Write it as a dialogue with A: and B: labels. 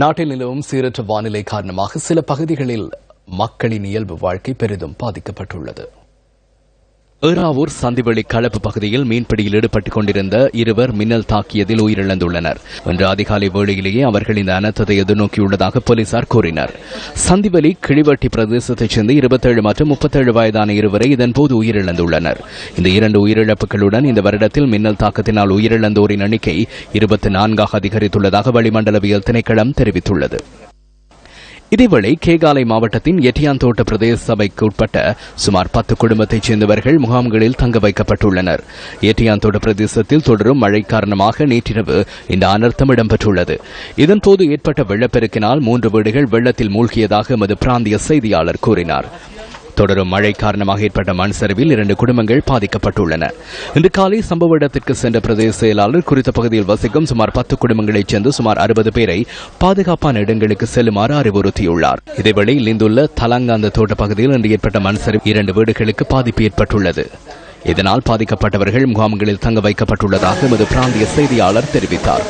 A: நாட்டில் நிலவும் சீரற்ற வானிலை காரணமாக சில பகுதிகளில் மக்களின் இயல்பு வாழ்க்கை பெரிதும் பாதிக்கப்பட்டுள்ளது. ஏறாவூர் சந்திவெளி களப்பு பகுதியில் மீன்பிடியில் ஈடுபட்டுக் கொண்டிருந்த இருவர் மின்னல் தாக்கியதில் உயிரிழந்துள்ளனர். இன்று அதிகாலை வேளையிலேயே அவர்கள் இந்த அனர்த்தத்தை எதிர்நோக்கியுள்ளதாக போலீசார் கூறினர். சந்திவெளி கிழிவட்டி பிரதேசத்தைச் சேர்ந்த இருபத்தேழு மற்றும் முப்பத்தேழு வயதான இருவரை இதன்போது உயிரிழந்துள்ளனர். இந்த இரண்டு உயிரிழப்புகளுடன் இந்த வருடத்தில் மின்னல் தாக்கத்தினால் உயிரிழந்தோரின் எண்ணிக்கை இருபத்தி நான்காக அதிகரித்துள்ளதாக வளிமண்டலவியல் திணைக்களம் தெரிவித்துள்ளது. இதேவேளை கேகாலை மாவட்டத்தின் எட்டியாந்தோட்ட பிரதேச சபைக்கு உட்பட்ட சுமார் பத்து குடும்பத்தைச் சேர்ந்தவர்கள் முகாம்களில் தங்க வைக்கப்பட்டுள்ளனர். எட்டியாந்தோட்ட பிரதேசத்தில் தொடரும் மழை காரணமாக நேற்றிரவு இந்த அனர்த்தம் இடம்பெற்றுள்ளது. இதன்போது ஏற்பட்ட வெள்ளப்பெருக்கினால் மூன்று வீடுகள் வெள்ளத்தில் மூழ்கியதாக எமது பிராந்திய செய்தியாளர் கூறினார். தொடரும் மழை காரணமாக ஏற்பட்ட மண் சரிவில் இரண்டு குடும்பங்கள் பாதிக்கப்பட்டுள்ளன. இன்று காலை சம்பவ இடத்திற்கு சென்ற பிரதேச செயலாளர் குறித்த பகுதியில் வசிக்கும் சுமார் பத்து குடும்பங்களைச் சேர்ந்து சுமார் அறுபது பேரை பாதுகாப்பான இடங்களுக்கு செல்லுமாறு அறிவுறுத்தியுள்ளார். இதேவேளை இந்துள்ள தலங்காந்த தோட்ட பகுதியில் இன்று ஏற்பட்ட மண் சரிவு இரண்டு வீடுகளுக்கு பாதிப்பு ஏற்பட்டுள்ளது. இதனால் பாதிக்கப்பட்டவர்கள் முகாம்களில் தங்க வைக்கப்பட்டுள்ளதாக எமது பிராந்திய செய்தியாளர் தெரிவித்தார்.